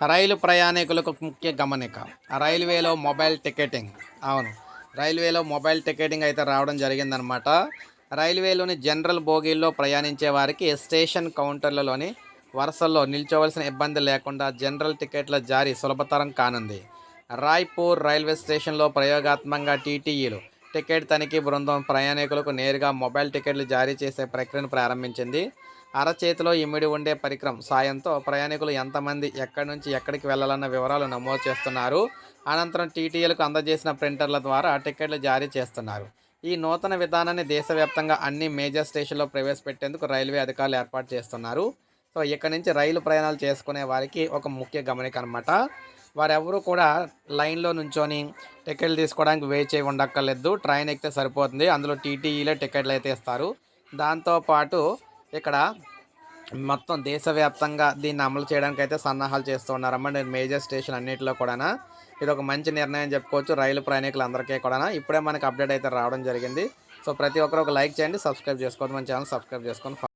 రైలు ప్రయాణికులకు ముఖ్య గమనిక రైల్వేలో మొబైల్ టికెటింగ్. అవును రైల్వేలో మొబైల్ టికెటింగ్ అయితే రావడం జరిగిందనమాట రైల్వేలోని జనరల్ బోగీల్లో ప్రయాణించే వారికి స్టేషన్ కౌంటర్లలోని వరుసల్లో నిల్చోవలసిన ఇబ్బంది లేకుండా జనరల్ టికెట్ల జారీ సులభతరం కానుంది. రాయ్పూర్ రైల్వే స్టేషన్లో ప్రయోగాత్మకంగా టీటీఈలు టికెట్ తనిఖీ బృందం ప్రయాణికులకు నేరుగా మొబైల్ టికెట్లు జారీ చేసే ప్రక్రియను ప్రారంభించింది. అరచేతిలో ఇమిడి ఉండే పరికరం సాయంతో ప్రయాణికులు ఎంతమంది ఎక్కడి నుంచి ఎక్కడికి వెళ్ళాలన్న వివరాలు నమోదు చేస్తున్నారు. అనంతరం టీటీఏలకు అందజేసిన ప్రింటర్ల ద్వారా టికెట్లు జారీ చేస్తున్నారు. ఈ నూతన విధానాన్ని దేశవ్యాప్తంగా అన్ని మేజర్ స్టేషన్లో ప్రవేశపెట్టేందుకు రైల్వే అధికారులు ఏర్పాటు చేస్తున్నారు. సో ఇక్కడ నుంచి రైలు ప్రయాణాలు చేసుకునే వారికి ఒక ముఖ్య గమనిక అనమాట వారెవరూ కూడా లైన్లో నుంచొని టికెట్లు తీసుకోవడానికి వెయిట్ చేయి ఉండక్కర్లేదు. ట్రైన్ ఎక్కితే సరిపోతుంది. అందులో టీటీఈలే టికెట్లు అయితే ఇస్తారు. దాంతోపాటు ఇక్కడ మొత్తం దేశవ్యాప్తంగా దీన్ని అమలు చేయడానికి అయితే సన్నాహాలు చేస్తూ నేను మేజర్ స్టేషన్ అన్నింటిలో కూడా ఇది ఒక మంచి నిర్ణయం చెప్పుకోవచ్చు. రైలు ప్రయాణికులందరికీ కూడా ఇప్పుడే మనకి అప్డేట్ అయితే రావడం జరిగింది. సో ప్రతి ఒక్కరు ఒక లైక్ చేయండి సబ్స్క్రైబ్ చేసుకోండి మన ఛానల్ సబ్స్క్రైబ్ చేసుకొని